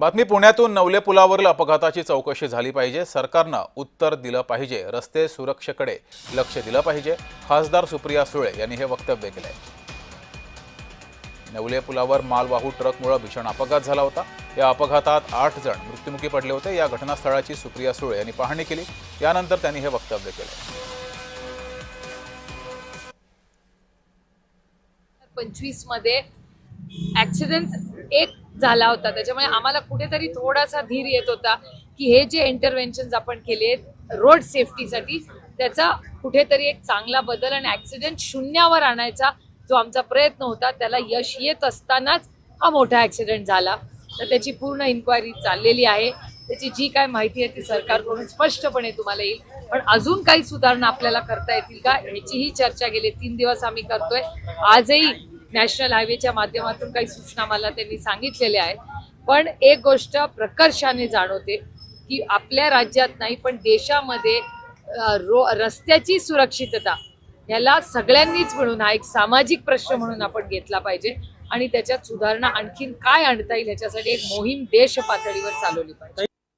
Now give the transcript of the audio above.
बातमी पुण्यातून नवले पुलावरील अपघाताची चौकशी झाली पाहिजे. सरकारनं उत्तर दिलं पाहिजे. रस्ते सुरक्षेकडे लक्ष दिलं पाहिजे. खासदार सुप्रिया सुळे यांनी हे वक्तव्य केलंय. नवले पुलावर मालवाहू ट्रकमुळे भीषण अपघात झाला होता. या अपघातात आठ जण मृत्युमुखी पडले होते. या घटनास्थळाची सुप्रिया सुळे यांनी पाहणी केली. यानंतर त्यांनी हे वक्तव्य केलं पंचवीसमध्ये ऍक्सिडेंट एक झाला होता. त्याच्यामुळे आम्हाला कुठेतरी थोडासा धीर येत होता की हे जे इंटरव्हेन्शन आपण केले रोड सेफ्टीसाठी त्याचा कुठेतरी एक चांगला बदल आणि ऍक्सिडेंट शून्यावर आणायचा जो आमचा प्रयत्न होता त्याला यश येत असतानाच हा मोठा ऍक्सिडेंट झाला. तर त्याची पूर्ण इन्क्वायरी चाललेली आहे. त्याची जी काय माहिती आहे ती सरकारकडून स्पष्टपणे तुम्हाला येईल. पण अजून काही सुधारणा आपल्याला करता येतील का? ह्याचीही चर्चा गेले तीन दिवस आम्ही करतोय. आजही नॅशनल हायवेच्या माध्यमातून काही सूचना मला त्यांनी सांगितलेल्या आहेत. पण एक गोष्ट प्रकर्षाने जाणवते की आपल्या राज्यात नाही पण देशामध्ये रो रस्त्याची सुरक्षितता ह्याला सगळ्यांनीच मिळून हा एक सामाजिक प्रश्न म्हणून आपण घेतला पाहिजे आणि त्याच्यात सुधारणा आणखीन काय आणता येईल याच्यासाठी एक मोहीम देश पातळीवर चालवली पाहिजे.